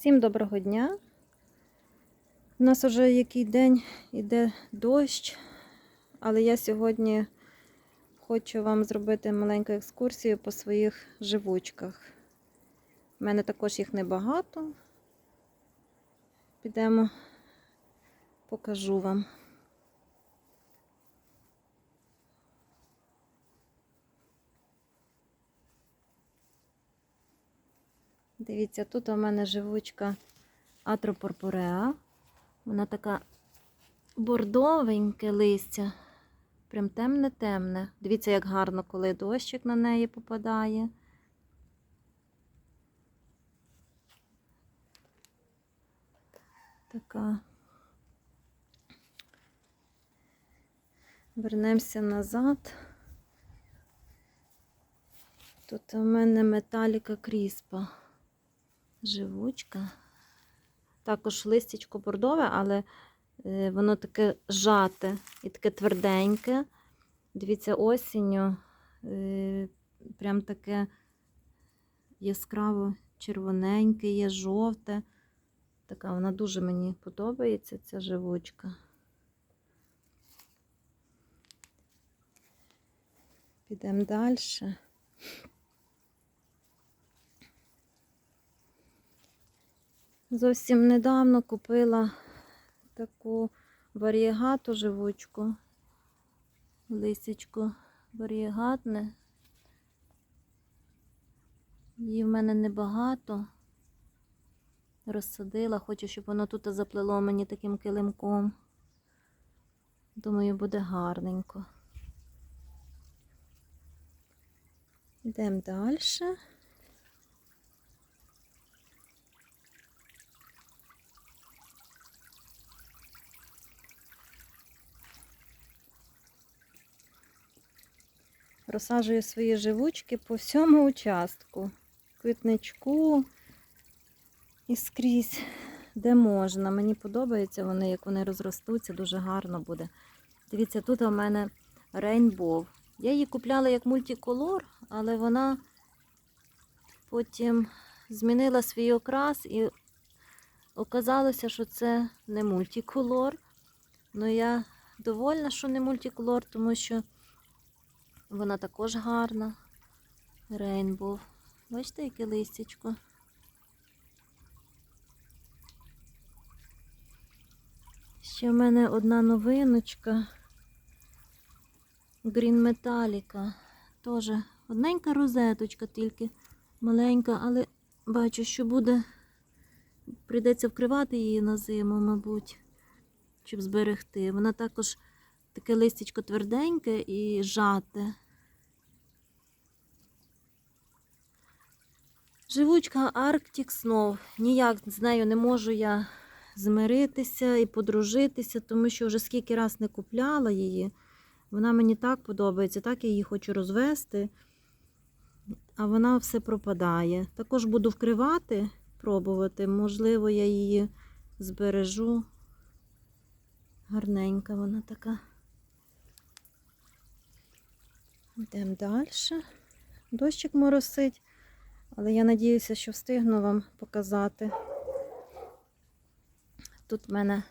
Всім доброго дня. У нас вже який день іде дощ, але я сьогодні хочу вам зробити маленьку екскурсію по своїх живучках. У мене також їх небагато. Підемо, покажу вам. Дивіться, тут у мене живучка атропорпореа. Вона така бордовеньке листя. Прям темне-темне. Дивіться, як гарно, коли дощик на неї попадає. Така. Вернемося назад. Тут у мене металіка кріспа живучка. Також листячко бордове, але е, воно таке жате і таке тверденьке. Дивіться, осінню е, прям таке яскраво червоненьке, є жовте. Така вона дуже мені подобається, ця живучка. Підемо далі. Зовсім недавно купила таку варієгату живучку, лисичку варієгатне. Її в мене небагато. Розсадила, хочу, щоб воно тут заплело мені таким килимком. Думаю, буде гарненько. Йдемо далі. Розсаджую свої живучки по всьому участку. Квітничку і скрізь, де можна. Мені подобається вони, як вони розростуться, дуже гарно буде. Дивіться, тут у мене рейнбов. Я її купляла як мультиколор, але вона потім змінила свій окрас і оказалося, що це не мультиколор. Ну я довольна, що не мультиколор, тому що вона також гарна. Рейнбов. Бачите, яке листячко. Ще в мене одна новиночка. Green Metallica. Теж одненька розеточка, тільки маленька, але бачу, що буде. Прийдеться вкривати її на зиму, мабуть, щоб зберегти. Вона також таке листячко тверденьке і жате. Живучка Arctic Snow. Ніяк з нею не можу я змиритися і подружитися, тому що вже скільки раз не купляла її. Вона мені так подобається, так я її хочу розвести, а вона все пропадає. Також буду вкривати, пробувати. Можливо, я її збережу. Гарненька вона така. Йдемо далі. Дощик моросить, але я надіюся, що встигну вам показати. Тут в мене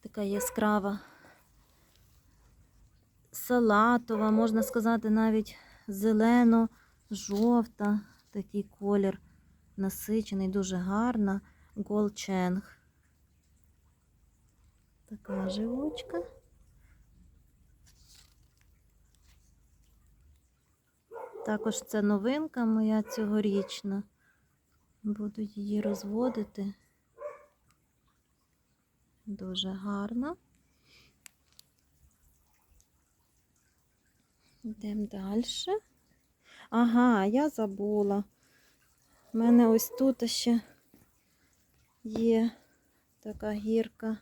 така яскрава салатова, можна сказати, навіть зелено-жовта, такий колір насичений, дуже гарна. Голченг. Така живучка. Також це новинка моя цьогорічна. Буду її розводити. Дуже гарна. Йдемо далі. Ага, я забула. У мене ось тут ще є така гірка.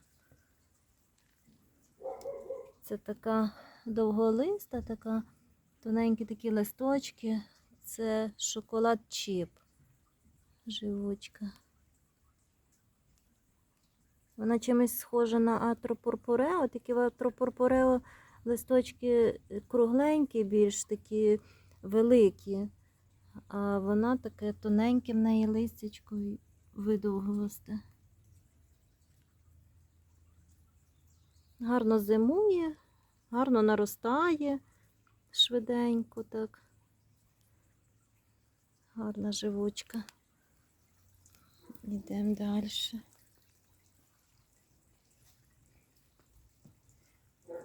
Це така довголиста, така тоненькі такі листочки. Це шоколад чіп. Живучка. Вона чимось схожа на атропурпурео, тільки в атропурпурео листочки кругленькі, більш такі великі. А вона таке тоненьке в неї листячко. і видовгувасте. Гарно зимує, гарно наростає швиденько так. Гарна живучка. Йдемо далі.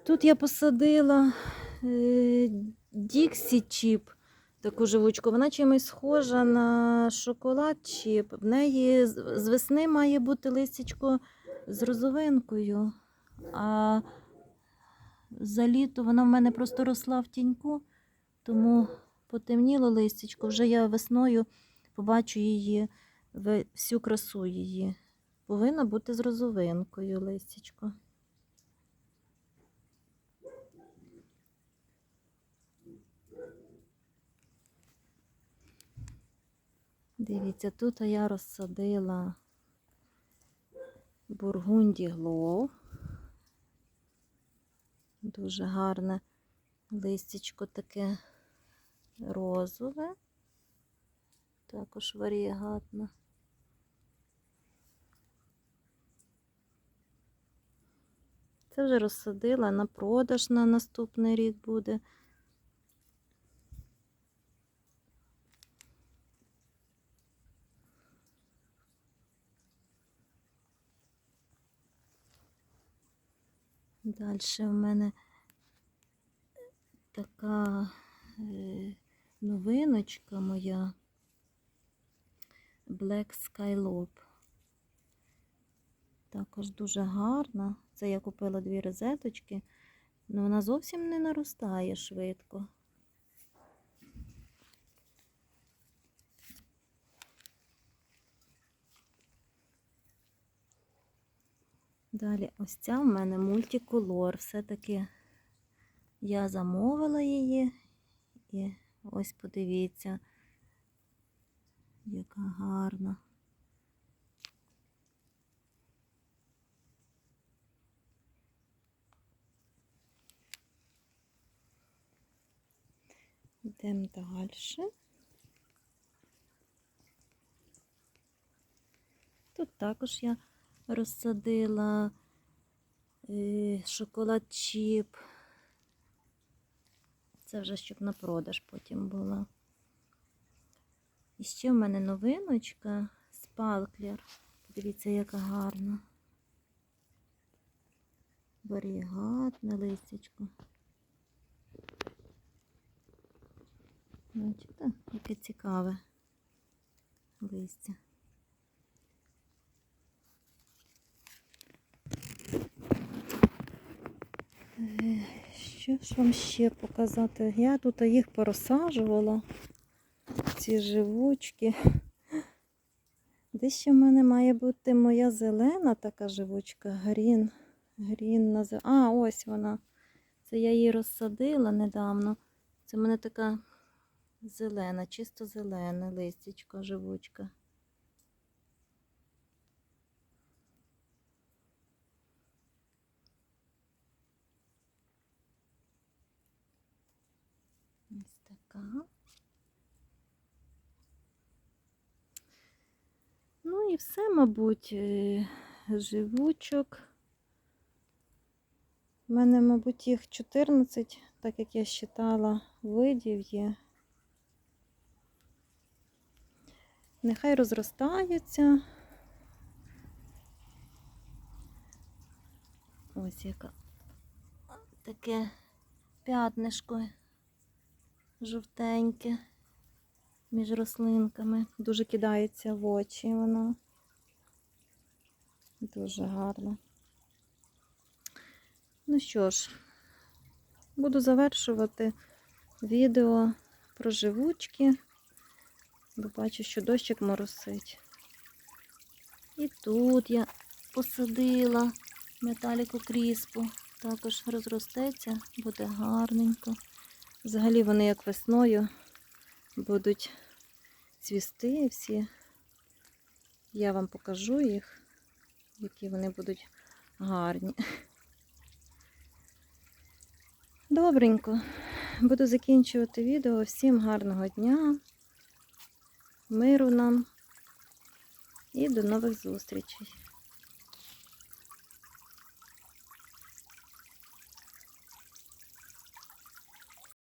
Тут я посадила е, Діксі Чіп, таку живучку. Вона чимось схожа на шоколад Чіп. В неї з весни має бути листячко з розовинкою. А за літо вона в мене просто росла в тіньку, тому потемніло листячко. Вже я весною побачу її всю красу її. Повинна бути з розовинкою листячко. Дивіться, тут я розсадила бургунді глоу. Дуже гарне листячко таке розове, також варієгатне. Це вже розсадила на продаж на наступний рік буде. Далі в мене така е, новиночка моя Black Skylope. Також дуже гарна. Це я купила дві розеточки, але вона зовсім не наростає швидко. Далі ось ця в мене мультиколор. Все-таки я замовила її. І ось подивіться, яка гарна. Йдемо далі. Тут також я розсадила е, шоколад чіп. Це вже щоб на продаж потім було. І ще в мене новиночка спалклер. Подивіться, яка гарна. Варігатне листячко. Бачите, яке цікаве листя. Що ж вам ще показати? Я тут їх порозсаджувала, ці живучки. Де ще в мене має бути моя зелена така живучка, грін. Грін назив... А, ось вона. Це я її розсадила недавно. Це в мене така зелена, чисто зелена листячко, живучка. Ось така. Ну і все, мабуть, е, живучок. У мене, мабуть, їх 14, так як я считала, видів є. Нехай розростаються. Ось яка таке п'ятнишко жовтеньке між рослинками. Дуже кидається в очі воно. Дуже гарно. Ну що ж, буду завершувати відео про живучки, бо бачу, що дощик моросить. І тут я посадила металіку кріспу. Також розростеться, буде гарненько. Взагалі вони як весною будуть цвісти всі. Я вам покажу їх, які вони будуть гарні. Добренько. Буду закінчувати відео. Всім гарного дня, миру нам І до нових зустрічей.